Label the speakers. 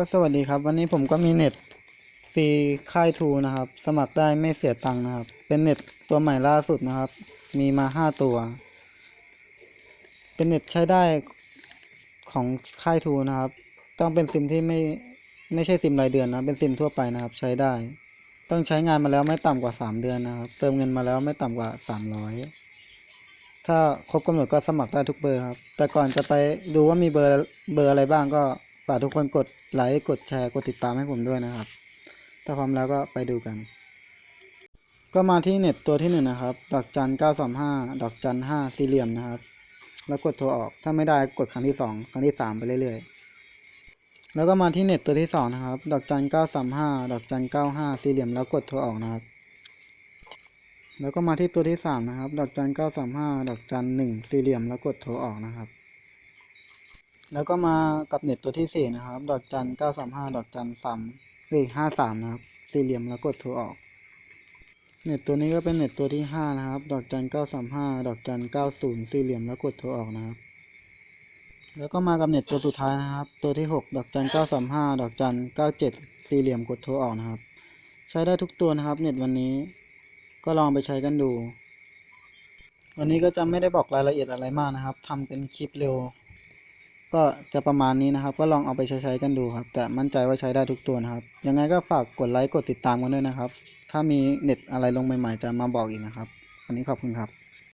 Speaker 1: ก็สวัสดีครับ วันนี้ผมก็มีเน็ตฟรีค่ายทูนะครับ สมัครได้ไม่เสียตังค์นะครับ เป็นเน็ตตัวใหม่ล่าสุดนะครับ มีมาห้าตัว เป็นเน็ตใช้ได้ของค่ายทูนะครับ ต้องเป็นซิมที่ไม่ไม่ใช่ซิมรายเดือนนะ เป็นซิมทั่วไปนะครับ ใช้ได้ ต้องใช้งานมาแล้วไม่ต่ำกว่าสามเดือนนะครับ เติมเงินมาแล้วไม่ต่ำกว่าสามร้อยถ้าครบกำหนดก็สมัครได้ทุกเบอร์ครับ แต่ก่อนจะไปดูว่ามีเบอร์เบอร์อะไรบ้างก็ ฝากทุกคนกดไลค์กดแชร์กดติดตามให้ผมด้วยนะครับ ถ้าพร้อมแล้วก็ไปดูกัน ก็มาที่เน็ตตัวที่หนึ่งนะครับ ดอกจันเก้าสามห้าดอกจันห้าสี่เหลี่ยมนะครับ แล้วกดโทรออกถ้าไม่ได้กดครั้งที่สองครั้งที่สามไปเรื่อยๆ แล้วก็มาที่เน็ตตัวที่สองนะครับ ดอกจันเก้าสามห้าดอกจันเก้าห้าสี่เหลี่ยมแล้วกดโทรออกนะครับแล้วก็มาที่ตัวที่สามนะครับ ดอกจันเก้าสามห้าดอกจันหนึ่งสี่เหลี่ยมแล้วกดโทรออกนะครับ แล้วก็มากับเน็ตตัวที่สี่นะครับ ดอกจันเก้าสามห้าดอกจันสามเฮ้ยห้าสามนะครับ สี่เหลี่ยมแล้วกดโทรออก เน็ตตัวนี้ก็เป็นเน็ตตัวที่ห้านะครับ ดอกจันเก้าสามห้าดอกจันเก้าศูนย์สี่เหลี่ยมแล้วกดโทรออกนะครับ แล้วก็มากับเน็ตตัวสุดท้ายนะครับ ตัวที่หกดอกจันเก้าสามห้าดอกจันเก้าเจ็ดสี่เหลี่ยมกดโทรออกนะครับ ใช้ได้ทุกตัวนะครับ เน็ตวันนี้ ก็ลองไปใช้กันดู วันนี้ก็จะไม่ได้บอกรายละเอียดอะไรมากนะครับทำเป็นคลิปเร็ว ก็จะประมาณนี้นะครับ ก็ลองเอาไปใช้ใช้กันดูครับ แต่มั่นใจว่าใช้ได้ทุกตัวนะครับ ยังไงก็ฝากกดไลค์กดติดตามกันด้วยนะครับ ถ้ามีเน็ตอะไรลงใหม่ๆ จะมาบอกอีกนะครับ วันนี้ขอบคุณครับ